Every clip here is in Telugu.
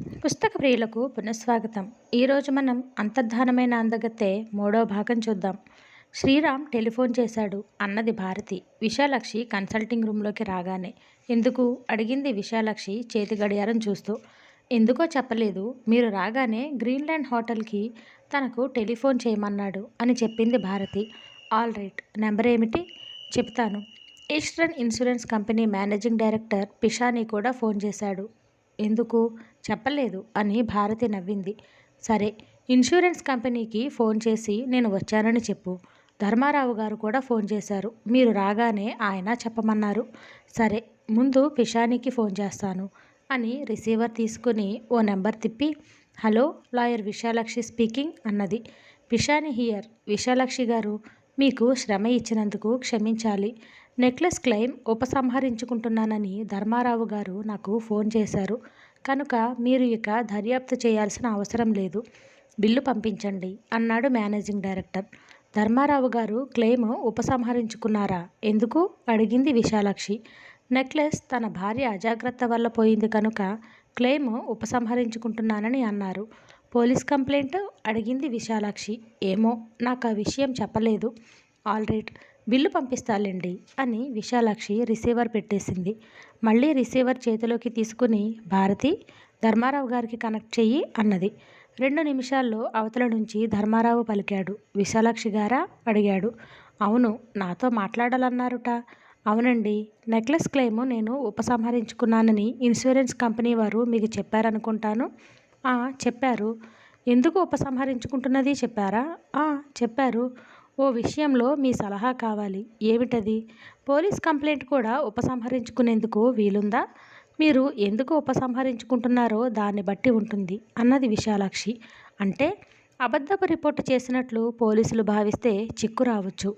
పుస్తక ప్రియులకు పునఃస్వాగతం. ఈరోజు మనం అంతర్ధానమైన అందగతే మూడో భాగం చూద్దాం. శ్రీరామ్ టెలిఫోన్ చేశాడు అన్నది భారతి. విశాలక్షి కన్సల్టింగ్ రూమ్లోకి రాగానే ఎందుకు? అడిగింది విశాలక్షి చేతి గడియారం చూస్తూ. ఎందుకో చెప్పలేదు. మీరు రాగానే గ్రీన్లాండ్ హోటల్కి తనకు టెలిఫోన్ చేయమన్నాడు అని చెప్పింది భారతి. All right. నెంబర్ ఏమిటి? చెప్తాను. Eastern insurance company managing director Pishani కూడా ఫోన్ చేశాడు. ఎందుకు? చెప్పలేదు అని భారతి నవ్వింది. సరే ఇన్సూరెన్స్ కంపెనీకి ఫోన్ చేసి నేను వచ్చానని చెప్పు. ధర్మారావు గారు కూడా ఫోన్ చేశారు. మీరు రాగానే ఆయన చెప్పమన్నారు. సరే ముందు పిషానికి ఫోన్ చేస్తాను అని రిసీవర్ తీసుకుని ఓ నెంబర్ తిప్పి హలో లాయర్ విశాలక్షి స్పీకింగ్ అన్నది. పిషాని హియర్ విశాలక్షి గారు మీకు శ్రమ ఇచ్చినందుకు క్షమించాలి. నెక్లెస్ క్లెయిమ్ ఉపసంహరించుకుంటున్నానని ధర్మారావు గారు నాకు ఫోన్ చేశారు. కనుక మీరు ఇక దర్యాప్తు చేయాల్సిన అవసరం లేదు. బిల్లు పంపించండి అన్నాడు మేనేజింగ్ డైరెక్టర్. ధర్మారావు గారు క్లెయిమ్ ఉపసంహరించుకున్నారా? ఎందుకు? అడిగింది విశాలాక్షి. నెక్లెస్ తన భార్య అజాగ్రత్త వల్ల పోయింది కనుక క్లెయిమ్ ఉపసంహరించుకుంటున్నానని అన్నారు. Police complaint? అడిగింది విశాలాక్షి. ఏమో నాకు ఆ విషయం చెప్పలేదు. All right. బిల్లు పంపిస్తాలేండి అని విశాలాక్షి రిసీవర్ పెట్టేసింది. మళ్ళీ రిసీవర్ చేతిలోకి తీసుకుని భారతి ధర్మారావు గారికి కనెక్ట్ చెయ్యి అన్నది. రెండు నిమిషాల్లో అవతల నుంచి ధర్మారావు పలికాడు. విశాలాక్షి గారా? అడిగాడు. అవును నాతో మాట్లాడాలన్నారుట. అవునండి నెక్లెస్ క్లెయిమ్ నేను ఉపసంహరించుకున్నానని ఇన్సూరెన్స్ కంపెనీ వారు మీకు చెప్పారనుకుంటాను. చెప్పారు. ఎందుకు ఉపసంహరించుకుంటున్నది చెప్పారా? చెప్పారు. ఓ విషయంలో మీ సలహా కావాలి. ఏమిటది? పోలీస్ కంప్లైంట్ కూడా ఉపసంహరించుకునేందుకు వీలుందా? మీరు ఎందుకు ఉపసంహరించుకుంటున్నారో దాన్ని బట్టి ఉంటుంది. అన్నది విశాలాక్షి. అంటే అబద్ధపు రిపోర్టు చేసినట్లు పోలీసులు భావిస్తే చిక్కు రావచ్చు.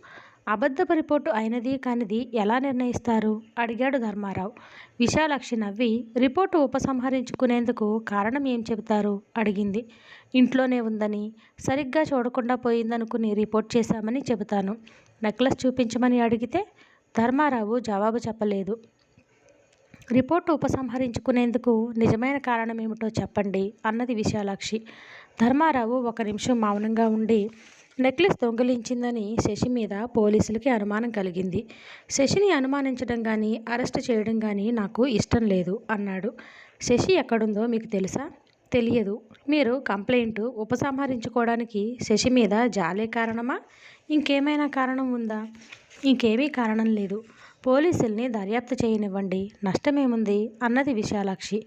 అబద్ధపు రిపోర్టు అయినది కానిది ఎలా నిర్ణయిస్తారు? అడిగాడు ధర్మారావు. విశాలాక్షి నవ్వి రిపోర్టు ఉపసంహరించుకునేందుకు కారణం ఏం చెబుతారు? అడిగింది. ఇంట్లోనే ఉందని సరిగ్గా చూడకుండా పోయిందనుకుని రిపోర్ట్ చేశామని చెబుతాను. నెక్లెస్ చూపించమని అడిగితే ధర్మారావు జవాబు చెప్పలేదు. రిపోర్టు ఉపసంహరించుకునేందుకు నిజమైన కారణం ఏమిటో చెప్పండి అన్నది విశాలాక్షి. ధర్మారావు ఒక నిమిషం మౌనంగా ఉండి నెక్లెస్ దొంగిలించిందని శశి మీద పోలీసులకి అనుమానం కలిగింది. శశిని అనుమానించడం కానీ అరెస్ట్ చేయడం కానీ నాకు ఇష్టం లేదు అన్నాడు. శశి ఎక్కడుందో మీకు తెలుసా? తెలియదు. మీరు కంప్లైంట్ ఉపసంహరించుకోవడానికి శశి మీద జాలే కారణమా? ఇంకేమైనా కారణం ఉందా? ఇంకేమీ కారణం లేదు. పోలీసుల్ని దర్యాప్తు చేయనివ్వండి. నష్టమేముంది? అన్నది విశాలాక్షి.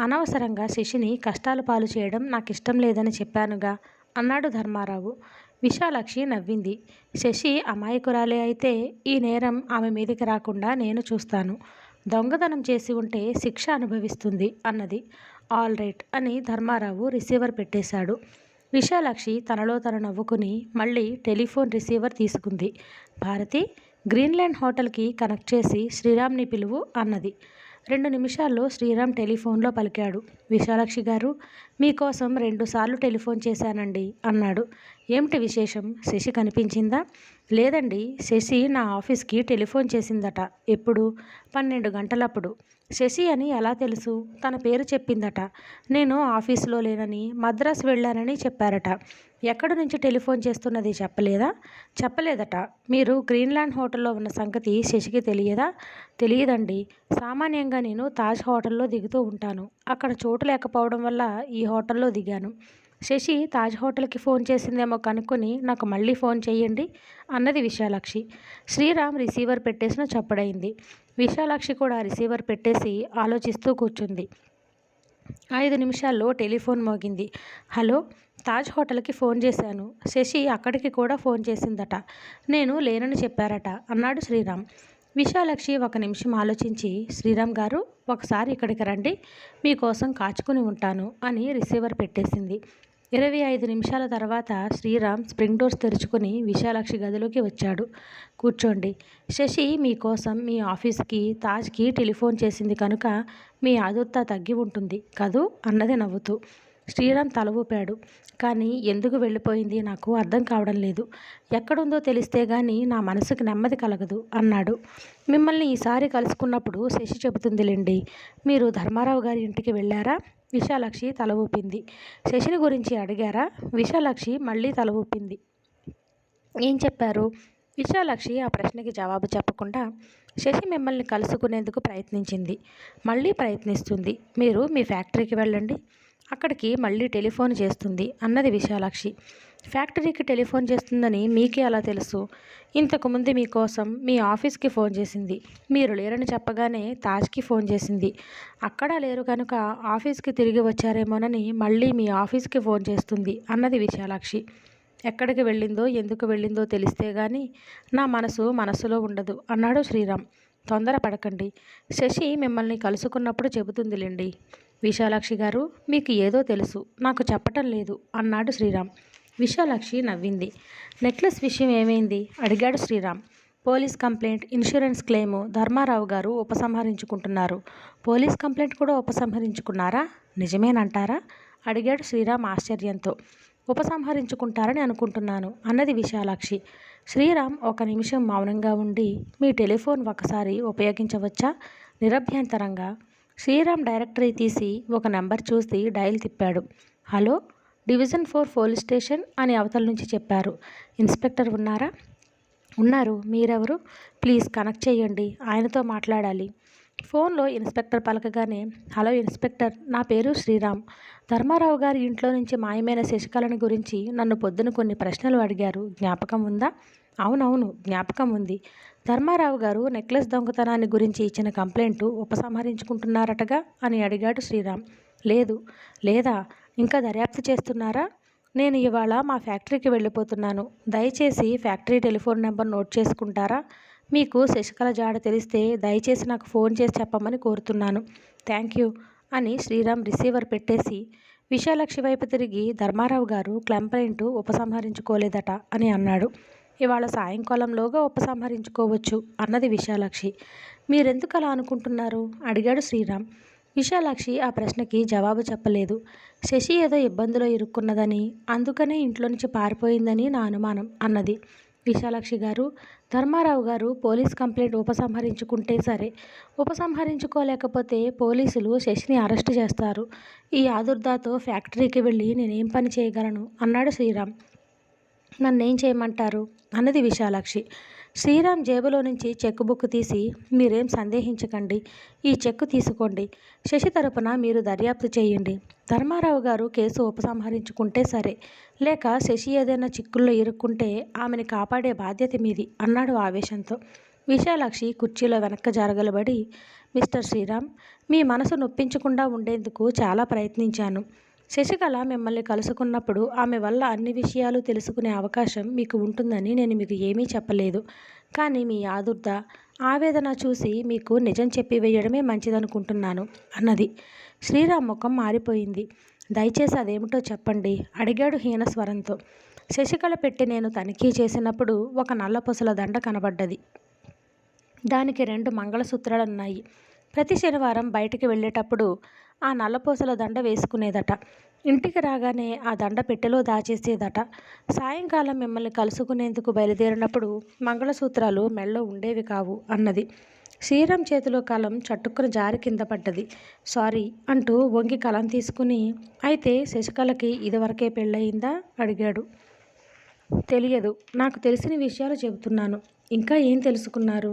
అనవసరంగా శశిని కష్టాల పాలు చేయడం నాకు ఇష్టం లేదని చెప్పానుగా అన్నాడు ధర్మారావు. విశాలాక్షి నవ్వింది. శశి అమాయకురాలే అయితే ఈ నేరం ఆమె మీదికి రాకుండా నేను చూస్తాను. దొంగతనం చేసి ఉంటే శిక్ష అనుభవిస్తుంది అన్నది. ఆల్ రైట్ అని ధర్మారావు రిసీవర్ పెట్టేశాడు. విశాలాక్షి తనలో తన నవ్వుకుని మళ్ళీ టెలిఫోన్ రిసీవర్ తీసుకుంది. భారతి గ్రీన్లాండ్ హోటల్కి కనెక్ట్ చేసి శ్రీరామ్ని పిలువు అన్నది. రెండు నిమిషాల్లో శ్రీరామ్ టెలిఫోన్లో పలికాడు. విశాలాక్షి గారు మీకోసం రెండుసార్లు టెలిఫోన్ చేశానండి అన్నాడు. ఏమిటి విశేషం? శశి కనిపించిందా? లేదండి శశి నా ఆఫీస్కి టెలిఫోన్ చేసిందట. ఎప్పుడు? పన్నెండు గంటలప్పుడు. శశి అని ఎలా తెలుసు? తన పేరు చెప్పిందట. నేను ఆఫీసులో లేనని మద్రాసు వెళ్ళానని చెప్పారట. ఎక్కడి నుంచి టెలిఫోన్ చేస్తున్నది చెప్పలేదా? చెప్పలేదట. మీరు గ్రీన్లాండ్ హోటల్లో ఉన్న సంగతి శశికి తెలియదా? తెలియదండి. సామాన్యంగా నేను తాజ్ హోటల్లో దిగుతూ ఉంటాను. అక్కడ చోటు లేకపోవడం వల్ల ఈ హోటల్లో దిగాను. శశి తాజ్ హోటల్కి ఫోన్ చేసిందేమో కనుక్కొని నాకు మళ్ళీ ఫోన్ చేయండి అన్నది విశాలాక్షి. శ్రీరామ్ రిసీవర్ పెట్టేసిన చప్పుడైంది విశాలాక్షి కూడా రిసీవర్ పెట్టేసి ఆలోచిస్తూ కూర్చుంది. ఐదు నిమిషాల్లో టెలిఫోన్ మోగింది. హలో తాజ్ హోటల్కి ఫోన్ చేశాను. శశి అక్కడికి కూడా ఫోన్ చేసిందట. నేను లేనని చెప్పారట అన్నాడు శ్రీరామ్. విశాలక్షి ఒక నిమిషం ఆలోచించి శ్రీరామ్ గారు ఒకసారి ఇక్కడికి రండి మీకోసం కాచుకుని ఉంటాను అని రిసీవర్ పెట్టేసింది. ఇరవై ఐదు నిమిషాల తర్వాత శ్రీరామ్ స్ప్రింగ్ డోర్స్ తెరుచుకుని విశాలాక్షి గదిలోకి వచ్చాడు. కూర్చోండి. శశి మీకోసం మీ ఆఫీస్కి తాజ్కి టెలిఫోన్ చేసింది కనుక మీ ఆదుర్త తగ్గి ఉంటుంది కదూ? అన్నది నవ్వుతూ. శ్రీరామ్ తల ఊపాడు. కానీ ఎందుకు వెళ్ళిపోయింది? నాకు అర్థం కావడం లేదు. ఎక్కడుందో తెలిస్తే కానీ నా మనసుకు నెమ్మది కలగదు అన్నాడు. మిమ్మల్ని ఈసారి కలుసుకున్నప్పుడు శశి చెబుతుందిలేండి. మీరు ధర్మారావు గారి ఇంటికి వెళ్ళారా? విశాలాక్షి తల ఊపింది శశిని గురించి అడిగారా? విశాలక్షి మళ్ళీ తల ఊపింది ఏం చెప్పారు? విశాలాక్షి ఆ ప్రశ్నకి జవాబు చెప్పకుండా శశి మిమ్మల్ని కలుసుకునేందుకు ప్రయత్నించింది. మళ్ళీ ప్రయత్నిస్తుంది. మీరు మీ ఫ్యాక్టరీకి వెళ్ళండి. అక్కడికి మళ్ళీ టెలిఫోన్ చేస్తుంది అన్నది విశాలాక్షి. ఫ్యాక్టరీకి టెలిఫోన్ చేస్తుందని మీకే అలా తెలుసు. ఇంతకుముందు మీకోసం మీ ఆఫీస్కి ఫోన్ చేసింది. మీరు లేరని చెప్పగానే తాజ్కి ఫోన్ చేసింది. అక్కడ లేరు కనుక ఆఫీస్కి తిరిగి వచ్చారేమోనని మళ్ళీ మీ ఆఫీస్కి ఫోన్ చేస్తుంది అన్నది విశాలాక్షి. ఎక్కడికి వెళ్ళిందో ఎందుకు వెళ్ళిందో తెలిస్తే గాని నా మనసు మనసులో ఉండదు అన్నాడు శ్రీరామ్. తొందరపడకండి శశి మిమ్మల్ని కలుసుకున్నప్పుడు చెబుతుందిలేండి. విశాలాక్షి గారు మీకు ఏదో తెలుసు నాకు చెప్పటం లేదు అన్నాడు శ్రీరామ్. విశాలాక్షి నవ్వింది. నెక్లెస్ విషయం ఏమైంది? అడిగాడు Sriram. Police complaint insurance claim Dharmarao గారు ఉపసంహరించుకుంటున్నారు. పోలీస్ కంప్లైంట్ కూడా ఉపసంహరించుకున్నారా? నిజమేనంటారా? అడిగాడు శ్రీరామ్ ఆశ్చర్యంతో. ఉపసంహరించుకుంటారని అనుకుంటున్నాను అన్నది విశాలాక్షి. శ్రీరామ్ ఒక నిమిషం మౌనంగా ఉండి మీ టెలిఫోన్ ఒకసారి ఉపయోగించవచ్చా? నిరభ్యంతరంగా. శ్రీరామ్ డైరెక్టరీ తీసి ఒక నెంబర్ చూసి డయల్ తిప్పాడు. Hello? Division four police station అని అవతల నుంచి చెప్పారు. ఇన్స్పెక్టర్ ఉన్నారా? ఉన్నారు. మీరెవరు? ప్లీజ్ కనెక్ట్ చేయండి. ఆయనతో మాట్లాడాలి. ఫోన్లో ఇన్స్పెక్టర్ పలకగానే హలో ఇన్స్పెక్టర్ నా పేరు శ్రీరామ్. ధర్మారావు గారి ఇంట్లో నుంచి మాయమైన శశికళని గురించి నన్ను పొద్దున కొన్ని ప్రశ్నలు అడిగారు. జ్ఞాపకం ఉందా? అవునవును జ్ఞాపకం ఉంది. ధర్మారావు గారు నెక్లెస్ దొంగతనాన్ని గురించి ఇచ్చిన కంప్లైంట్ ఉపసంహరించుకుంటున్నారటగా? అని అడిగాడు శ్రీరామ్. లేదు. లేదా? ఇంకా దర్యాప్తు చేస్తున్నారా? నేను ఇవాళ మా ఫ్యాక్టరీకి వెళ్ళిపోతున్నాను. దయచేసి ఫ్యాక్టరీ టెలిఫోన్ నెంబర్ నోట్ చేసుకుంటారా? మీకు శశికళ జాడ తెలిస్తే దయచేసి నాకు ఫోన్ చేసి చెప్పమని కోరుతున్నాను. థ్యాంక్ యూ అని శ్రీరామ్ రిసీవర్ పెట్టేసి విశాలక్షి వైపు తిరిగి ధర్మారావు గారు కంప్లైంట్ ఉపసంహరించుకోలేదట అని అన్నాడు. ఇవాళ సాయంకాలంలోగా ఉపసంహరించుకోవచ్చు అన్నది విశాలాక్షి. మీరెందుకు అలా అనుకుంటున్నారు? అడిగాడు శ్రీరామ్. విశాలాక్షి ఆ ప్రశ్నకి జవాబు చెప్పలేదు. శశి ఏదో ఇబ్బందిలో ఇరుక్కున్నదని అందుకనే ఇంట్లో నుంచి పారిపోయిందని నా అనుమానం అన్నది. విశాలాక్షి గారు ధర్మారావు గారు పోలీస్ కంప్లైంట్ ఉపసంహరించుకుంటే సరే ఉపసంహరించుకోలేకపోతే పోలీసులు శశిని అరెస్ట్ చేస్తారు. ఈ ఆదుర్దాతో ఫ్యాక్టరీకి వెళ్ళి నేనేం పని చేయగలను? అన్నాడు శ్రీరామ్. నన్నేం చేయమంటారు? అన్నది విశాలాక్షి. శ్రీరామ్ జేబులో నుంచి చెక్ బుక్ తీసి మీరేం సందేహించకండి. ఈ చెక్కు తీసుకోండి. శశి తరపున మీరు దర్యాప్తు చేయండి. ధర్మారావు గారు కేసు ఉపసంహరించుకుంటే సరే లేక శశి ఏదైనా చిక్కుల్లో ఇరుక్కుంటే ఆమెని కాపాడే బాధ్యత మీది అన్నాడు ఆవేశంతో. విశాలాక్షి కుర్చీలో వెనక్క జరగలబడి మిస్టర్ శ్రీరామ్ మీ మనసు నొప్పించకుండా ఉండేందుకు చాలా ప్రయత్నించాను. శశికళ మిమ్మల్ని కలుసుకున్నప్పుడు ఆమె వల్ల అన్ని విషయాలు తెలుసుకునే అవకాశం మీకు ఉంటుందని నేను మీకు ఏమీ చెప్పలేదు. కానీ మీ ఆదుర్ద ఆవేదన చూసి మీకు నిజం చెప్పి వేయడమే మంచిదనుకుంటున్నాను అన్నది. శ్రీరామ్ ముఖం మారిపోయింది. దయచేసి అదేమిటో చెప్పండి అడిగాడు హీన స్వరంతో. శశికళ పెట్టి నేను తనిఖీ చేసినప్పుడు ఒక నల్లపొసల దండ కనబడ్డది. దానికి రెండు మంగళసూత్రాలున్నాయి. ప్రతి శనివారం బయటికి వెళ్ళేటప్పుడు ఆ నల్లపూసల దండ వేసుకునేదట. ఇంటికి రాగానే ఆ దండ పెట్టెలో దాచేసేదట. సాయంకాలం మిమ్మల్ని కలుసుకునేందుకు బయలుదేరినప్పుడు మంగళసూత్రాలు మెళ్ళో ఉండేవి కావు అన్నది. శ్రీరామ్ చేతిలో కలం చట్టుకుని జారి కింద పడ్డది. సారీ అంటూ వంగి కలం తీసుకుని అయితే శశికళకి ఇదివరకే పెళ్ళయిందా? అడిగాడు. తెలియదు. నాకు తెలిసిన విషయాలు చెబుతున్నాను. ఇంకా ఏం తెలుసుకున్నారు?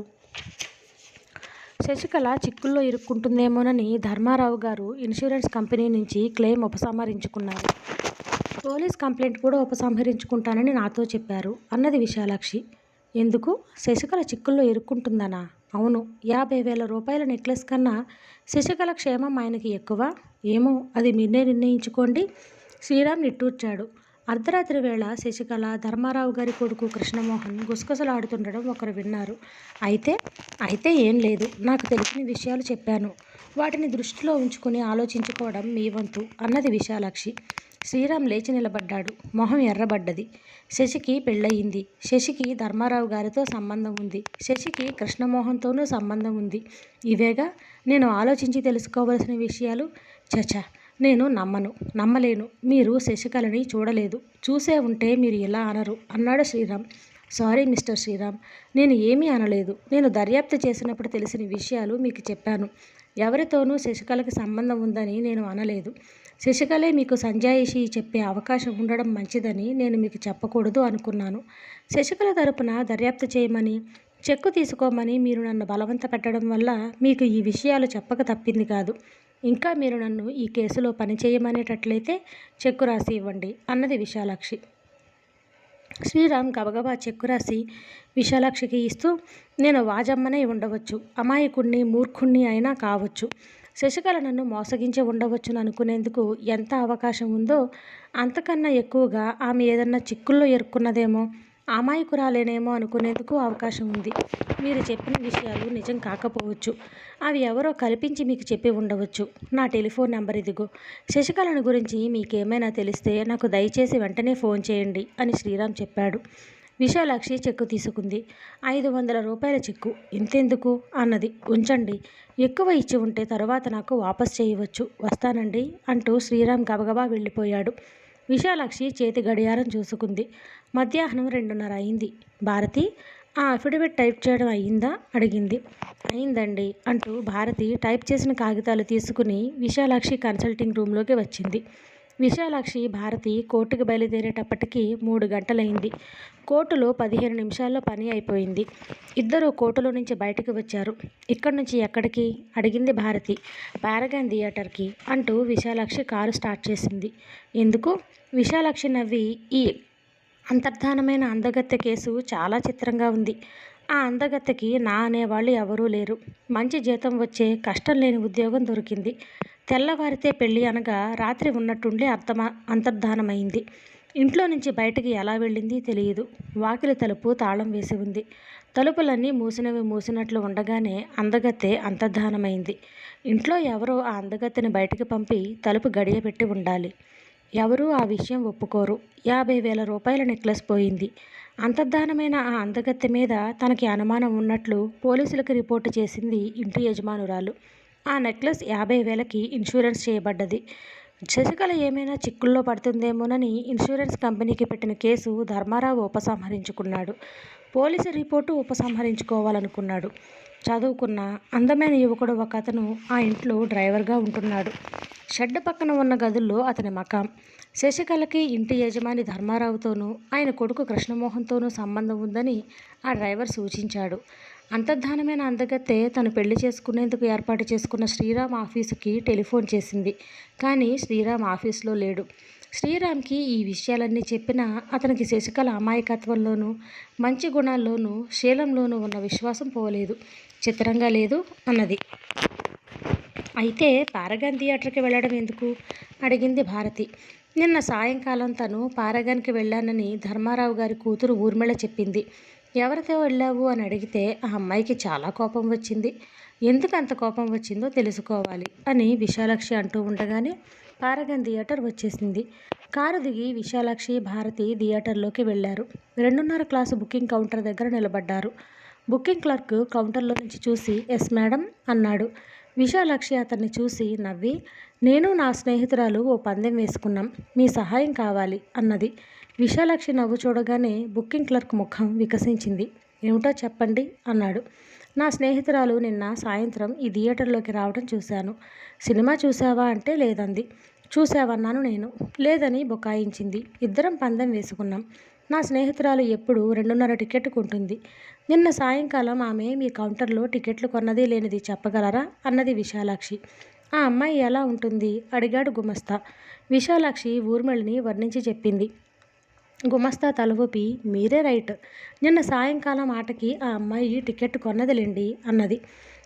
శశికళ చిక్కుల్లో ఇరుక్కుంటుందేమోనని ధర్మారావు గారు ఇన్సూరెన్స్ కంపెనీ నుంచి క్లెయిమ్ ఉపసంహరించుకున్నారు. పోలీస్ కంప్లైంట్ కూడా ఉపసంహరించుకుంటానని నాతో చెప్పారు. అన్నది విశాలాక్షి. ఎందుకు? శశికళ చిక్కుల్లో ఇరుక్కుంటుందనా? అవును. యాభై వేల రూపాయల నెక్లెస్ కన్నా శశికళ క్షేమం ఆయనకి ఎక్కువ? ఏమో. అది మీరే నిర్ణయించుకోండి. శ్రీరామ్ నిట్టూర్చాడు. అర్ధరాత్రి వేళ శశికళ ధర్మారావు గారి కొడుకు కృష్ణమోహన్ గుసగుసలాడుతుండడం ఒకరు విన్నారు. అయితే అయితే ఏం లేదు. నాకు తెలిసిన విషయాలు చెప్పాను. వాటిని దృష్టిలో ఉంచుకుని ఆలోచించుకోవడం మీ వంతు అన్నది విశాలాక్షి. శ్రీరామ్ లేచి నిలబడ్డాడు. మొహం ఎర్రబడ్డది. శశికి పెళ్ళయింది. శశికి ధర్మారావు గారితో సంబంధం ఉంది. శశికి కృష్ణమోహన్తోనూ సంబంధం ఉంది. ఇవేగా? నేను ఆలోచించి తెలుసుకోవలసిన విషయాలు చచా నేను నమ్మను నమ్మలేను. మీరు శశికళని చూడలేదు. చూసే ఉంటే మీరు ఇలా అనరు. అన్నాడు శ్రీరామ్. సారీ మిస్టర్ శ్రీరామ్ నేను ఏమీ అనలేదు. నేను దర్యాప్తు చేసినప్పుడు తెలిసిన విషయాలు మీకు చెప్పాను. ఎవరితోనూ శశికళకి సంబంధం ఉందని నేను అనలేదు. శశికళే మీకు సంజాయిషి చెప్పే అవకాశం ఉండడం మంచిదని నేను మీకు చెప్పకూడదు అనుకున్నాను. శశికళ తరపున దర్యాప్తు చేయమని చెక్కు తీసుకోమని మీరు నన్ను బలవంత పెట్టడం వల్ల మీకు ఈ విషయాలు చెప్పక తప్పింది కాదు. ఇంకా మీరు నన్ను ఈ కేసులో పని చేయమనేటట్లయితే చెక్కు రాసి ఇవ్వండి అన్నది విశాలాక్షి. శ్రీరామ్ గబగబా చెక్కు రాసి విశాలాక్షికి ఇస్తూ నేను వాజమ్మనే ఉండవచ్చు అమాయకుణ్ణి మూర్ఖుణ్ణి అయినా కావచ్చు. శశికళ నన్ను మోసగించి ఉండవచ్చును అనుకునేందుకు ఎంత అవకాశం ఉందో అంతకన్నా ఎక్కువగా ఆమె ఏదన్నా చిక్కుల్లో ఎరుక్కున్నదేమో అమాయకురాలేనేమో అనుకునేందుకు అవకాశం ఉంది. మీరు చెప్పిన విషయాలు నిజం కాకపోవచ్చు. అవి ఎవరో కల్పించి మీకు చెప్పి ఉండవచ్చు. నా టెలిఫోన్ నెంబర్ ఇదిగో. శశికళను గురించి మీకేమైనా తెలిస్తే నాకు దయచేసి వెంటనే ఫోన్ చేయండి అని శ్రీరామ్ చెప్పాడు. విశాలాక్షి చెక్కు తీసుకుంది. ఐదు వందల రూపాయల చెక్కు. ఇంతెందుకు? అన్నది. ఉంచండి. ఎక్కువ ఇచ్చి ఉంటే తర్వాత నాకు వాపస్ చేయవచ్చు. వస్తానండి అంటూ శ్రీరామ్ గబగబా వెళ్ళిపోయాడు. విశాలాక్షి చేతి గడియారం చూసుకుంది. మధ్యాహ్నం రెండున్నర అయింది. భారతి ఆ అఫిడవిట్ టైప్ చేయడం అయ్యిందా? అడిగింది. అయిందండి అంటూ భారతి టైప్ చేసిన కాగితాలు తీసుకుని విశాలాక్షి కన్సల్టింగ్ రూమ్లోకి వచ్చింది. విశాలాక్షి భారతి కోర్టుకు బయలుదేరేటప్పటికి మూడు గంటలైంది. కోర్టులో పదిహేను నిమిషాల్లో పని అయిపోయింది. ఇద్దరు కోర్టులో నుంచి బయటకు వచ్చారు. ఇక్కడి నుంచి ఎక్కడికి? అడిగింది భారతి. పారగాన్ థియేటర్కి అంటూ విశాలాక్షి కారు స్టార్ట్ చేసింది. ఎందుకు? విశాలాక్షి నవ్వి ఈ అంతర్ధానమైన అందగత్తె కేసు చాలా చిత్రంగా ఉంది. ఆ అందగత్తెకి నా అనేవాళ్ళు ఎవరూ లేరు. మంచి జీతం వచ్చే కష్టం లేని ఉద్యోగం దొరికింది. తెల్లవారితే పెళ్ళి అనగా రాత్రి ఉన్నట్టుండి అర్థమా అంతర్ధానమైంది. ఇంట్లో నుంచి బయటకి ఎలా వెళ్ళింది తెలియదు. వాకిలి తలుపు తాళం వేసి ఉంది. తలుపులన్నీ మూసినవి మూసినట్లు ఉండగానే అందగత్తె అంతర్ధానమైంది. ఇంట్లో ఎవరో ఆ అందగత్తెని బయటికి పంపి తలుపు గడియ పెట్టి ఉండాలి. ఎవరూ ఆ విషయం ఒప్పుకోరు. యాభై వేల రూపాయల నెక్లెస్ పోయింది. అంతర్ధానమైన ఆ అందగత్తె మీద తనకి అనుమానం ఉన్నట్లు పోలీసులకు రిపోర్టు చేసింది ఇంటి యజమానురాలు. ఆ నెక్లెస్ యాభై వేలకి ఇన్సూరెన్స్ చేయబడ్డది. శశికళ ఏమైనా చిక్కుల్లో పడుతుందేమోనని ఇన్సూరెన్స్ కంపెనీకి పెట్టిన కేసు ధర్మారావు ఉపసంహరించుకున్నాడు. పోలీసు రిపోర్టు ఉపసంహరించుకోవాలనుకున్నాడు. చదువుకున్న అందమైన యువకుడు ఒక అతను ఆ ఇంట్లో డ్రైవర్గా ఉంటున్నాడు. షెడ్ పక్కన ఉన్న గదుల్లో అతని మకాం. శశికళకి ఇంటి యజమాని ధర్మారావుతోనూ ఆయన కొడుకు కృష్ణమోహన్తోనూ సంబంధం ఉందని ఆ డ్రైవర్ సూచించాడు. అంతర్ధానమైన అందగత్తె తను పెళ్ళి చేసుకునేందుకు ఏర్పాటు చేసుకున్న శ్రీరామ్ ఆఫీసుకి టెలిఫోన్ చేసింది. కానీ శ్రీరామ్ ఆఫీస్లో లేడు. శ్రీరామ్కి ఈ విషయాలన్నీ చెప్పినా అతనికి శశికళ అమాయకత్వంలోనూ మంచి గుణాల్లోనూ శీలంలోనూ ఉన్న విశ్వాసం పోలేదు. చిత్రంగా లేదు అన్నది. అయితే పారగాన్ థియేటర్కి వెళ్ళడం ఎందుకు? అడిగింది భారతి. నిన్న సాయంకాలం తను పారగాన్కి వెళ్ళానని ధర్మారావు గారి కూతురు ఊర్మిళ చెప్పింది. ఎవరితో వెళ్ళావు? అని అడిగితే ఆ అమ్మాయికి చాలా కోపం వచ్చింది. ఎందుకు అంత కోపం వచ్చిందో తెలుసుకోవాలి అని విశాలక్షి అంటూ ఉండగానే పారగన్ థియేటర్ వచ్చేసింది. కారు దిగి విశాలాక్షి భారతి థియేటర్లోకి వెళ్ళారు. రెండున్నర క్లాసు బుకింగ్ కౌంటర్ దగ్గర నిలబడ్డారు. బుకింగ్ క్లర్క్ కౌంటర్లో నుంచి చూసి ఎస్ మేడం అన్నాడు. విశాలాక్షి అతన్ని చూసి నవ్వి నేను నా స్నేహితురాలు ఓ పందెం వేసుకున్నాం. మీ సహాయం కావాలి అన్నది. విశాలాక్షి నవ్వు చూడగానే బుకింగ్ క్లర్క్ ముఖం వికసించింది. ఏమిటో చెప్పండి అన్నాడు. నా స్నేహితురాలు నిన్న సాయంత్రం ఈ థియేటర్లోకి రావడం చూశాను. సినిమా చూసావా అంటే లేదంది. చూసావన్నాను నేను. లేదని బుకాయించింది. ఇద్దరం పందెం వేసుకున్నాం. నా స్నేహితురాలు ఎప్పుడు రెండున్నర టికెట్ కొంటుంది నిన్న సాయంకాలం ఆమె మీ కౌంటర్లో టికెట్లు కొన్నది లేనిది చెప్పగలరా? అన్నది విశాలాక్షి. ఆ అమ్మాయి ఎలా ఉంటుంది? అడిగాడు గుమస్తా. విశాలాక్షి ఊర్మిళని వర్ణించి చెప్పింది. గుమస్తా తలవూపి మీరే రైట్. నిన్న సాయంకాలం ఆటకి ఆ అమ్మాయి టికెట్ కొన్నదిలేండి అన్నది.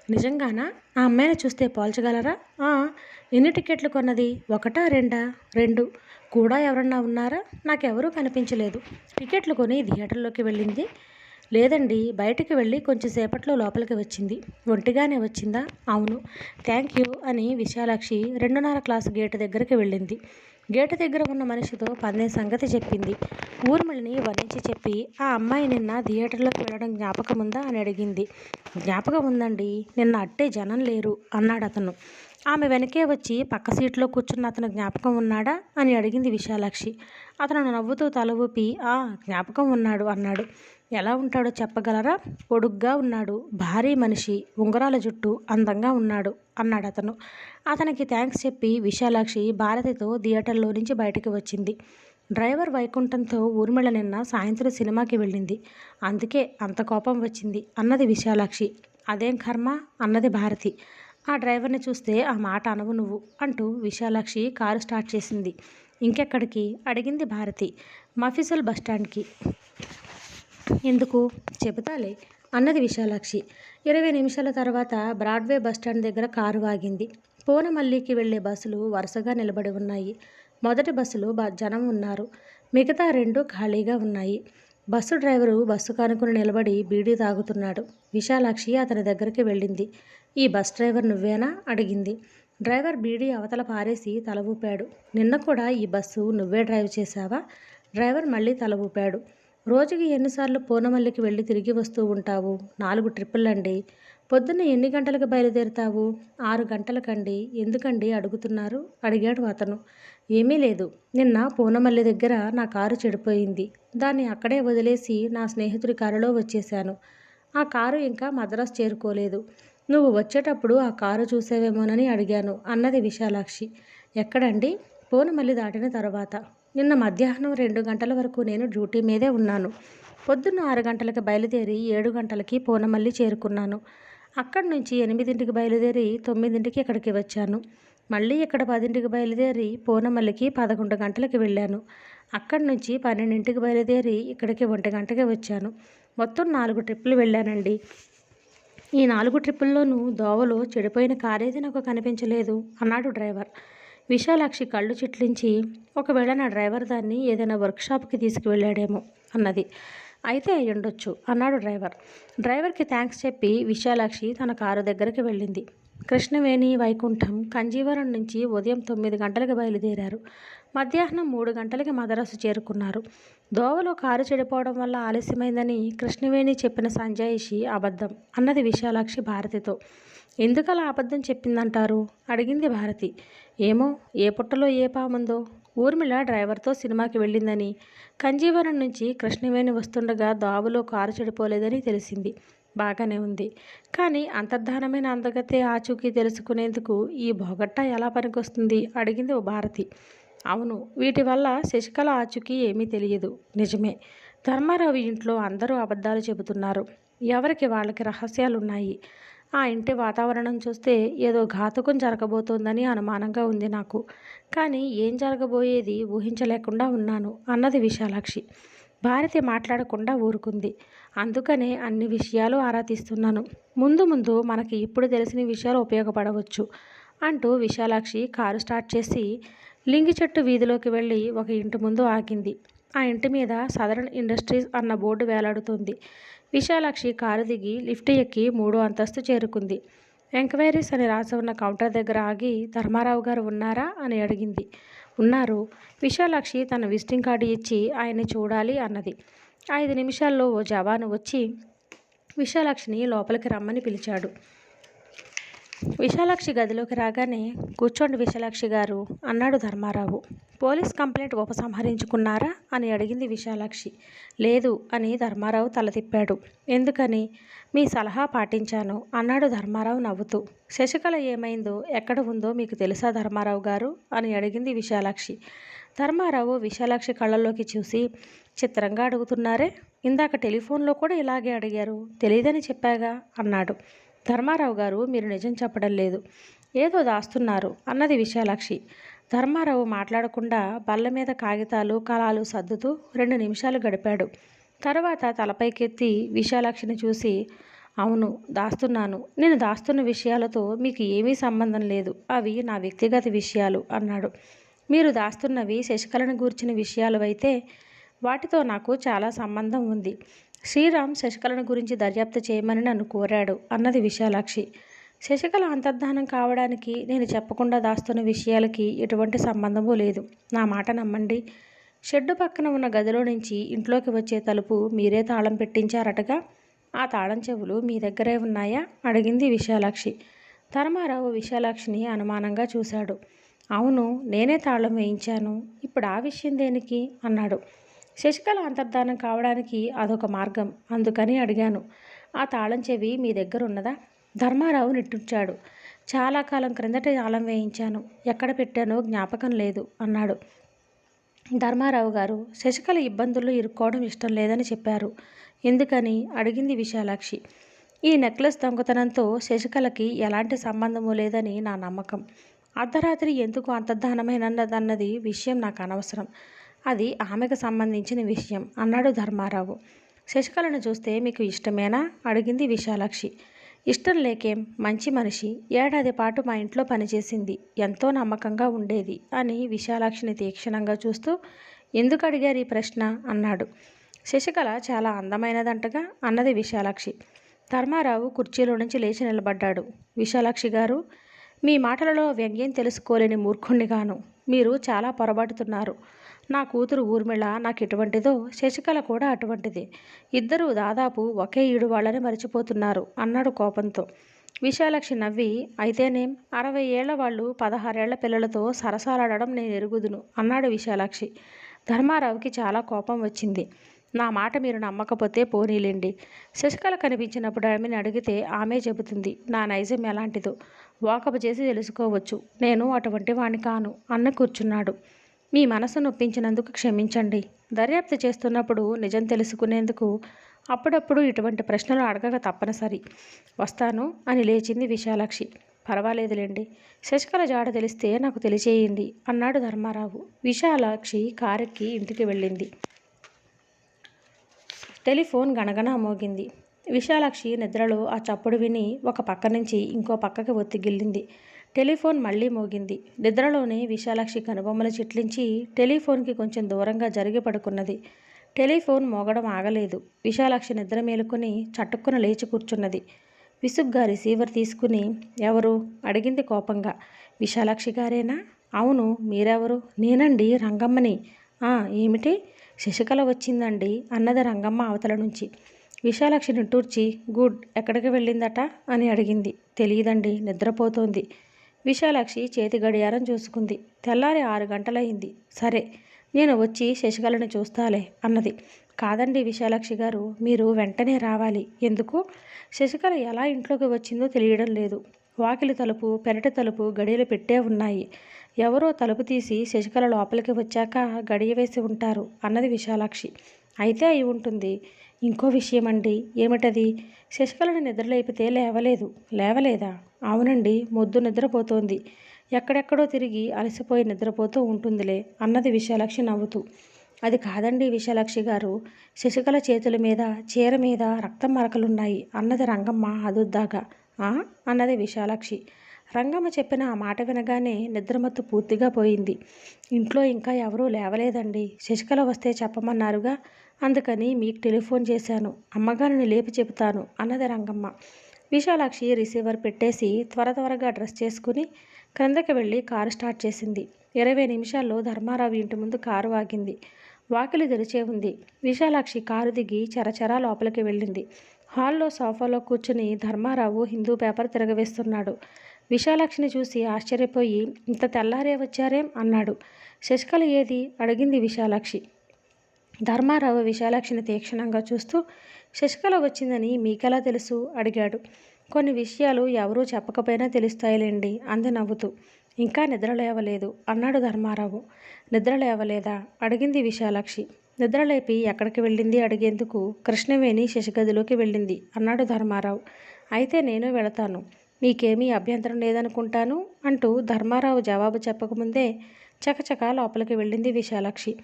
నిజంగానా? ఆ అమ్మాయిని చూస్తే పోల్చగలరా? ఎన్ని టికెట్లు కొన్నది? ఒకటా రెండా? రెండు. కూడా ఎవరన్నా ఉన్నారా? నాకెవరూ కనిపించలేదు. టికెట్లు కొని థియేటర్లోకి వెళ్ళింది. లేదండి బయటికి వెళ్ళి కొంచెం సేపట్లో లోపలికి వచ్చింది. ఒంటిగానే వచ్చిందా? అవును. థ్యాంక్ యూ అని విశాలాక్షి రెండున్నర క్లాస్ గేటు దగ్గరికి వెళ్ళింది. గేటు దగ్గర ఉన్న మనిషితో పందెం సంగతి చెప్పింది. ఊర్మిళని వర్ణించి చెప్పి ఆ అమ్మాయి నిన్న థియేటర్లోకి వెళ్ళడం జ్ఞాపకం ఉందా అని అడిగింది. జ్ఞాపకం ఉందండి నిన్న అట్టే జనం లేరు అన్నాడు అతను ఆమె వెనకే వచ్చి పక్క సీట్లో కూర్చున్న అతను జ్ఞాపకం ఉన్నాడా అని అడిగింది విశాలాక్షి. అతను నవ్వుతూ తల ఊపి ఆ జ్ఞాపకం ఉన్నాడు అన్నాడు. ఎలా ఉంటాడో చెప్పగలరా? పొడుగ్గా ఉన్నాడు భారీ మనిషి ఉంగరాల జుట్టు అందంగా ఉన్నాడు అన్నాడు అతను. అతనికి థ్యాంక్స్ చెప్పి విశాలాక్షి భారతితో థియేటర్లో నుంచి బయటికి వచ్చింది. డ్రైవర్ వైకుంఠంతో ఊర్మిళ నిన్న సాయంత్రం సినిమాకి వెళ్ళింది. అందుకే అంత కోపం వచ్చింది అన్నది విశాలాక్షి. అదేం కర్మ? అన్నది భారతి. ఆ డ్రైవర్ని చూస్తే ఆ మాట అనవు నువ్వు అంటూ విశాలాక్షి కారు స్టార్ట్ చేసింది. ఇంకెక్కడికి? అడిగింది భారతి. మఫిసల్ బస్టాండ్కి ఎందుకు? చెబుతాలే అన్నది విశాలాక్షి. ఇరవై నిమిషాల తర్వాత బ్రాడ్వే బస్టాండ్ దగ్గర కారు ఆగింది. పూనమల్లికి వెళ్ళే బస్సులు వరుసగా నిలబడి ఉన్నాయి. మొదటి బస్సులో బ- జనం ఉన్నారు. మిగతా రెండు ఖాళీగా ఉన్నాయి. బస్సు డ్రైవరు బస్సు కానుకుని నిలబడి బీడీ తాగుతున్నాడు. విశాలాక్షి అతని దగ్గరికి వెళ్ళింది. ఈ బస్ డ్రైవర్ నువ్వేనా? అడిగింది. డ్రైవర్ బీడీ అవతల పారేసి తల ఊపాడు. నిన్న కూడా ఈ బస్సు నువ్వే డ్రైవ్ చేశావా? డ్రైవర్ మళ్ళీ తల ఊపాడు. రోజుకి ఎన్నిసార్లు పూనమల్లికి వెళ్ళి తిరిగి వస్తూ ఉంటావు? నాలుగు ట్రిప్పులండి. పొద్దున్న ఎన్ని గంటలకు బయలుదేరుతావు? ఆరు గంటలకండి. ఎందుకండి అడుగుతున్నారు? అడిగాడు అతను. ఏమీ లేదు. నిన్న పూనమల్లి దగ్గర నా కారు చెడిపోయింది. దాన్ని అక్కడే వదిలేసి నా స్నేహితుడి కారులో వచ్చేశాను. ఆ కారు ఇంకా మద్రాసు చేరుకోలేదు. నువ్వు వచ్చేటప్పుడు ఆ కారు చూసావేమోనని అడిగాను అన్నది విశాలాక్షి. ఎక్కడండి? పూనమల్లి దాటిన తర్వాత. నిన్న మధ్యాహ్నం రెండు గంటల వరకు నేను డ్యూటీ మీదే ఉన్నాను. పొద్దున్న ఆరు గంటలకు బయలుదేరి ఏడు గంటలకి పూనమల్లి చేరుకున్నాను. అక్కడి నుంచి ఎనిమిదింటికి బయలుదేరి తొమ్మిదింటికి ఇక్కడికి వచ్చాను. మళ్ళీ ఇక్కడ పదింటికి బయలుదేరి పూనమల్లికి పదకొండు గంటలకి వెళ్ళాను. అక్కడి నుంచి పన్నెండింటికి బయలుదేరి ఇక్కడికి ఒంటి గంటకి వచ్చాను. మొత్తం నాలుగు ట్రిప్పులు వెళ్ళానండి. ఈ నాలుగు ట్రిప్పుల్లోనూ దోవలో చెడిపోయిన కారేది నాకు కనిపించలేదు అన్నాడు డ్రైవర్. విశాలాక్షి కళ్ళు చిట్లించి ఒకవేళ నా డ్రైవర్ దాన్ని ఏదైనా వర్క్షాప్కి తీసుకువెళ్ళాడేమో అన్నది. అయితే అయ్యుండొచ్చు అన్నాడు డ్రైవర్. డ్రైవర్కి థ్యాంక్స్ చెప్పి విశాలాక్షి తన కారు దగ్గరికి వెళ్ళింది. కృష్ణవేణి వైకుంఠం కంజీవరం నుంచి ఉదయం తొమ్మిది గంటలకు బయలుదేరారు. మధ్యాహ్నం మూడు గంటలకి మదరాసు చేరుకున్నారు. దోవలో కారు చెడిపోవడం వల్ల ఆలస్యమైందని కృష్ణవేణి చెప్పిన సంజాయిషి అబద్ధం అన్నది విశాలాక్షి భారతితో. ఎందుకలా అబద్ధం చెప్పిందంటారు? అడిగింది భారతి. ఏమో ఏ పుట్టలో ఏ పాముందో. ఊర్మిళ డ్రైవర్తో సినిమాకి వెళ్ళిందని. కంజీవరం నుంచి కృష్ణవేణి వస్తుండగా దావులో కారు చెడిపోలేదని తెలిసింది. బాగానే ఉంది. కానీ అంతర్ధానమైన అందగతే ఆచూకీ తెలుసుకునేందుకు ఈ బొగట్ట ఎలా పనికొస్తుంది? అడిగింది ఓ భారతి. అవును వీటి వల్ల శశికళ ఆచూకీ ఏమీ తెలియదు. నిజమే. ధర్మారావు ఇంట్లో అందరూ అబద్ధాలు చెబుతున్నారు. ఎవరికి వాళ్ళకి రహస్యాలున్నాయి? ఆ ఇంటి వాతావరణం చూస్తే ఏదో ఘాతకం జరగబోతోందని అనుమానంగా ఉంది నాకు. కానీ ఏం జరగబోయేది ఊహించలేకుండా ఉన్నాను అన్నది విశాలాక్షి. భారతి మాట్లాడకుండా ఊరుకుంది. అందుకనే అన్ని విషయాలు ఆరా తీస్తున్నాను. ముందు ముందు మనకి ఇప్పుడు తెలిసిన విషయాలు ఉపయోగపడవచ్చు అంటూ విశాలాక్షి కారు స్టార్ట్ చేసి లింగి చెట్టు వీధిలోకి వెళ్ళి ఒక ఇంటి ముందు ఆగింది. ఆ ఇంటి మీద సదరన్ ఇండస్ట్రీస్ అన్న బోర్డు వేలాడుతుంది. విశాలాక్షి కారు దిగి లిఫ్ట్ ఎక్కి మూడో అంతస్తు చేరుకుంది. ఎంక్వైరీస్ అని రాసి ఉన్న కౌంటర్ దగ్గర ఆగి ధర్మారావు గారు ఉన్నారా? అని అడిగింది. ఉన్నారు. విశాలాక్షి తన విజిటింగ్ కార్డు ఇచ్చి ఆయన్ని చూడాలి అన్నది. ఐదు నిమిషాల్లో ఓ జవాను వచ్చి విశాలాక్షిని లోపలికి రమ్మని పిలిచాడు. విశాలాక్షి గదిలోకి రాగానే కూర్చోండి విశాలాక్షి గారు అన్నాడు ధర్మారావు. పోలీస్ కంప్లైంట్ ఉపసంహరించుకున్నారా అని అడిగింది విశాలాక్షి. లేదు అని ధర్మారావు తల తిప్పాడు. ఎందుకని? మీ సలహా పాటించాను అన్నాడు ధర్మారావు నవ్వుతూ. శశికళ ఏమైందో ఎక్కడ ఉందో మీకు తెలుసా ధర్మారావు గారు? అని అడిగింది విశాలాక్షి. ధర్మారావు విశాలాక్షి కళ్ళల్లోకి చూసి చిత్రంగా అడుగుతున్నారే? ఇందాక టెలిఫోన్లో కూడా ఇలాగే అడిగారు. తెలియదని చెప్పాగా అన్నాడు. ధర్మారావు గారు మీరు నిజం చెప్పడం లేదు. ఏదో దాస్తున్నారు అన్నది విశాలాక్షి. ధర్మారావు మాట్లాడకుండా బల్ల మీద కాగితాలు కళాలు సర్దుతూ రెండు నిమిషాలు గడిపాడు. తర్వాత తలపైకెత్తి విశాలాక్షిని చూసి అవును దాస్తున్నాను. నేను దాస్తున్న విషయాలతో మీకు ఏమీ సంబంధం లేదు. అవి నా వ్యక్తిగత విషయాలు అన్నాడు. మీరు దాస్తున్నవి శశికళను గూర్చిన విషయాలు అయితే వాటితో నాకు చాలా సంబంధం ఉంది. శ్రీరామ్ శశికళను గురించి దర్యాప్తు చేయమని నన్ను కోరాడు అన్నది విశాలాక్షి. శశికళ అంతర్ధానం కావడానికి నేను చెప్పకుండా దాస్తున్న విషయాలకి ఎటువంటి సంబంధము లేదు. నా మాట నమ్మండి. షెడ్డు పక్కన ఉన్న గదిలో నుంచి ఇంట్లోకి వచ్చే తలుపు మీరే తాళం పెట్టించారటగా? ఆ తాళం చెవులు మీ దగ్గరే ఉన్నాయా? అడిగింది విశాలాక్షి. ధర్మారావు విశాలాక్షిని అనుమానంగా చూశాడు. అవును నేనే తాళం వేయించాను. ఇప్పుడు ఆ విషయం దేనికి? అన్నాడు. శశికళ అంతర్ధానం కావడానికి అదొక మార్గం అందుకని అడిగాను. ఆ తాళం చెవి మీ దగ్గర ఉన్నదా ధర్మారావు నిట్టుచ్చాడు చాలా కాలం క్రిందట తాళం వేయించాను. ఎక్కడ పెట్టానో జ్ఞాపకం లేదు అన్నాడు. ధర్మారావు గారు శశికళ ఇబ్బందుల్లో ఇరుక్కోవడం ఇష్టం లేదని చెప్పారు. ఎందుకని? అడిగింది విశాలాక్షి. ఈ నెక్లెస్ దొంగతనంతో శశికళకి ఎలాంటి సంబంధము లేదని నా నమ్మకం. అర్ధరాత్రి ఎందుకు అంతర్ధానమైనదన్నది విషయం నాకు అనవసరం. అది ఆమెకు సంబంధించిన విషయం అన్నాడు ధర్మారావు. శశికళను చూస్తే మీకు ఇష్టమేనా? అడిగింది విశాలాక్షి. ఇష్టం లేకేం మంచి మనిషి ఏడాది పాటు మా ఇంట్లో పనిచేసింది ఎంతో నమ్మకంగా ఉండేది అని విశాలాక్షిని తీక్షణంగా చూస్తూ ఎందుకు అడిగారు ఈ ప్రశ్న? అన్నాడు. శశికళ చాలా అందమైనదంటగా అన్నది విశాలాక్షి. ధర్మారావు కుర్చీలో నుంచి లేచి నిలబడ్డాడు. విశాలాక్షి గారు మీ మాటలలో వ్యంగ్యం తెలుసుకోలేని మూర్ఖుణ్ణిగాను మీరు చాలా పొరబడుతున్నారు నా కూతురు ఊర్మిళ నాకు ఎటువంటిదో శశికళ కూడా అటువంటిది. ఇద్దరూ దాదాపు ఒకే ఈడు వాళ్ళని మర్చిపోతున్నారు అన్నాడు కోపంతో. విశాలాక్షి నవ్వి అయితేనేం? అరవై ఏళ్ళ వాళ్ళు పదహారేళ్ళ పిల్లలతో సరసాలాడడం నేను ఎరుగుదును అన్నాడు విశాలాక్షి. ధర్మారావుకి చాలా కోపం వచ్చింది. నా మాట మీరు నమ్మకపోతే పోనీలేండి. శశికళ కనిపించినప్పుడు ఆమెను అడిగితే ఆమె చెబుతుంది నా నైజం ఎలాంటిదో. వాకపు చేసి తెలుసుకోవచ్చు. నేను అటువంటి వాణ్ణి కాను అన్న కూర్చున్నాడు. మీ మనసు నొప్పించినందుకు క్షమించండి. దర్యాప్తు చేస్తున్నప్పుడు నిజం తెలుసుకునేందుకు అప్పుడప్పుడు ఇటువంటి ప్రశ్నలు అడగక తప్పనిసరి. వస్తాను అని లేచింది విశాలాక్షి. పర్వాలేదులేండి. శశికళ జాడ తెలిస్తే నాకు తెలియచేయండి అన్నాడు ధర్మారావు. విశాలాక్షి కారెక్కి ఇంటికి వెళ్ళింది. టెలిఫోన్ గణగణ మోగింది. విశాలాక్షి నిద్రలో ఆ చప్పుడు విని ఒక పక్క నుంచి ఇంకో పక్కకి ఒత్తిగిల్లింది. టెలిఫోన్ మళ్ళీ మోగింది. నిద్రలోనే విశాలాక్షి కనుబొమ్మలు చిట్లించి టెలిఫోన్కి కొంచెం దూరంగా జరిగి పడుకున్నది. టెలిఫోన్ మోగడం ఆగలేదు. విశాలాక్షి నిద్ర మేలుకొని చటుక్కున లేచి కూర్చున్నది. విసుగ్గా రిసీవర్ తీసుకుని ఎవరు? అడిగింది కోపంగా. విశాలాక్షి గారేనా? అవును మీరెవరు? నేనండి రంగమ్మని. "ఆ, ఏమిటి? శశికళ వచ్చిందండి అన్నది రంగమ్మ అవతల నుంచి. విశాలాక్షి నిట్టూర్చి గుడ్ ఎక్కడికి వెళ్ళిందట? అని అడిగింది. తెలియదండి నిద్రపోతోంది. విశాలాక్షి చేతి గడియారం చూసుకుంది. తెల్లారి ఆరు గంటలయింది సరే నేను వచ్చి శశికళను చూస్తాలే అన్నది. కాదండి విశాలాక్షి గారు మీరు వెంటనే రావాలి. ఎందుకు? శశికళ ఎలా ఇంట్లోకి వచ్చిందో తెలియడం లేదు. వాకిలి తలుపు పెరటి తలుపు గడియలు పెట్టే ఉన్నాయి. ఎవరో తలుపు తీసి శశికళ లోపలికి వచ్చాక గడియ వేసి ఉంటారు అన్నది విశాలాక్షి. అయితే అయి ఉంటుంది. ఇంకో విషయం అండి ఏమిటది? శశికళను నిద్రలేపితే లేవలేదు. లేవలేదా? అవునండి మొద్దు నిద్రపోతోంది. ఎక్కడెక్కడో తిరిగి అలసిపోయి నిద్రపోతూ ఉంటుందిలే అన్నది విశాలాక్షి నవ్వుతూ. అది కాదండి విశాలాక్షి గారు. శశికళ చేతుల మీద చీర మీద రక్తం మరకలున్నాయి అన్నది రంగమ్మ అదుద్దాగా. "ఆ?" అన్నది విశాలాక్షి. రంగమ్మ చెప్పిన ఆ మాట వినగానే నిద్రమత్తు పూర్తిగా పోయింది. ఇంట్లో ఇంకా ఎవరూ లేవలేదండి. శశికళ వస్తే చెప్పమన్నారుగా అందుకని మీకు టెలిఫోన్ చేశాను. అమ్మగారిని లేపి చెబుతాను అన్నది రంగమ్మ. విశాలాక్షి రిసీవర్ పెట్టేసి త్వర త్వరగా డ్రెస్ చేసుకుని క్రిందకి వెళ్ళి కారు స్టార్ట్ చేసింది. ఇరవై నిమిషాల్లో ధర్మారావు ఇంటి ముందు కారు ఆగింది. వాకిలి తెరిచే ఉంది. విశాలాక్షి కారు దిగి చరచరా లోపలికి వెళ్ళింది. హాల్లో సోఫాలో కూర్చుని ధర్మారావు హిందూ పేపర్ తిరగవేస్తున్నాడు. విశాలాక్షిని చూసి ఆశ్చర్యపోయి ఇంత తెల్లారే వచ్చారేం? అన్నాడు. శశికళ ఏది? అడిగింది విశాలాక్షి. ధర్మారావు విశాలాక్షిని తీక్షణంగా చూస్తూ శశికళ వచ్చిందని మీకెలా తెలుసు అడిగాడు. కొన్ని విషయాలు ఎవరూ చెప్పకపోయినా తెలుస్తాయిలేండి అంది నవ్వుతూ. ఇంకా నిద్రలేవలేదు అన్నాడు ధర్మారావు. నిద్రలేవలేదా అడిగింది విశాలాక్షి. నిద్రలేపి ఎక్కడికి వెళ్ళింది అడిగేందుకు కృష్ణవేణి శశిగదిలోకి వెళ్ళింది. అన్నాడు ధర్మారావు. అయితే నేను వెళతాను. మీకేమీ అభ్యంతరం లేదనుకుంటాను అంటూ ధర్మారావు జవాబు చెప్పకముందే చకచక లోపలికి వెళ్ళింది విశాలాక్షి.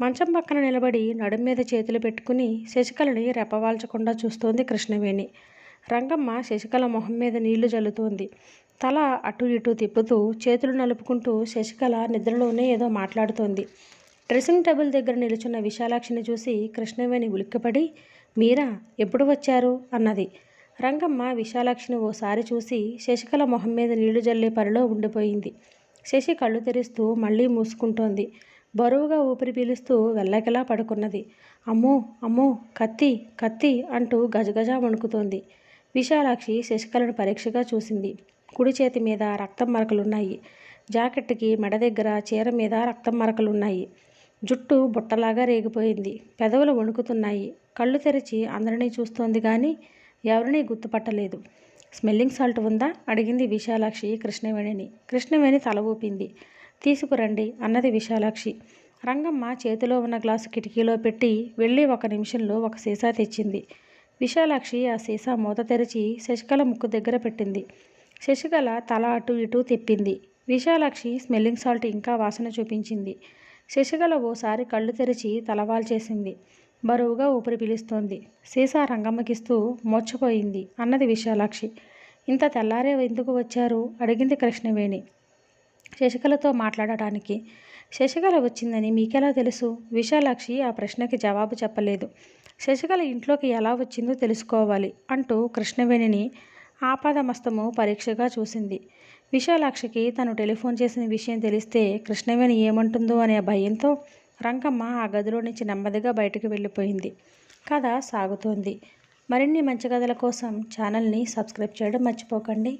మంచం పక్కన నిలబడి నడుం మీద చేతులు పెట్టుకుని శశికళని రెప్పవాల్చకుండా చూస్తోంది కృష్ణవేణి. రంగమ్మ శశికళ మొహం మీద నీళ్ళు జల్లుతోంది. తల అటు ఇటు తిప్పుతూ చేతులు నలుపుకుంటూ శశికళ నిద్రలోనే ఏదో మాట్లాడుతోంది. డ్రెస్సింగ్ టేబుల్ దగ్గర నిలుచున్న విశాలాక్షిని చూసి కృష్ణవేణి ఉలిక్కిపడి మీరా ఎప్పుడు వచ్చారు? అన్నది. రంగమ్మ విశాలాక్షిని ఓసారి చూసి శశికళ మొహం మీద నీళ్ళు జల్లే పనిలో ఉండిపోయింది. శశి కళ్ళు తెరుస్తూ మళ్ళీ మూసుకుంటోంది. బరువుగా ఊపిరి పీలుస్తూ వెళ్ళకిలా పడుకున్నది? అమ్మో అమ్మో కత్తి కత్తి అంటూ గజగజ వణుకుతోంది. విశాలాక్షి శశికళను పరీక్షగా చూసింది. కుడి చేతి మీద రక్తం మరకలున్నాయి. జాకెట్కి మెడ దగ్గర చీర మీద రక్తం మరకలున్నాయి. జుట్టు బుట్టలాగా రేగిపోయింది. పెదవులు వణుకుతున్నాయి. కళ్ళు తెరిచి అందరినీ చూస్తోంది కానీ ఎవరినీ గుర్తుపట్టలేదు. స్మెల్లింగ్ సాల్ట్ ఉందా? అడిగింది విశాలాక్షి కృష్ణవేణిని. కృష్ణవేణి తల ఊపింది. తీసుకురండి అన్నది విశాలాక్షి. రంగమ్మ చేతిలో ఉన్న గ్లాసు కిటికీలో పెట్టి వెళ్ళి ఒక నిమిషంలో ఒక సీసా తెచ్చింది. విశాలాక్షి ఆ సీసా మూత తెరిచి శశికళ ముక్కు దగ్గర పెట్టింది. శశికళ తల అటు ఇటు తిప్పింది. విశాలాక్షి స్మెల్లింగ్ సాల్ట్ ఇంకా వాసన చూపించింది. శశికళ ఓసారి కళ్ళు తెరిచి తలవాల్చేసింది. బరువుగా ఊపిరి పీలుస్తోంది. సీసా రంగమ్మకిస్తూ మోర్చపోయింది అన్నది విశాలాక్షి. ఇంత తెల్లారే ఎందుకు వచ్చారు? అడిగింది కృష్ణవేణి. శశికళతో మాట్లాడటానికి. శశికళ వచ్చిందని మీకెలా తెలుసు? విశాలాక్షి ఆ ప్రశ్నకి జవాబు చెప్పలేదు. శశికళ ఇంట్లోకి ఎలా వచ్చిందో తెలుసుకోవాలి అంటూ కృష్ణవేణిని ఆపాదమస్తము పరీక్షగా చూసింది. విశాలాక్షికి తను టెలిఫోన్ చేసిన విషయం తెలిస్తే కృష్ణవేణి ఏమంటుందో అనే భయంతో రంగమ్మ ఆ గదిలో నుంచి నెమ్మదిగా బయటకు వెళ్ళిపోయింది. కథ సాగుతోంది. మరిన్ని మంచి కథల కోసం ఛానల్ని సబ్స్క్రైబ్ చేయడం మర్చిపోకండి.